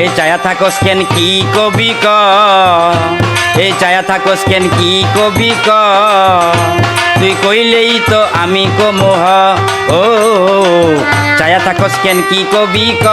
এই চায়া থাকস কেন কি কবি ক? এই চায়া থাকস কেন কি কবি ক? তুই কইলেই তো আমি কমোহ। ও চায়া থাকস কেন কি কবি ক?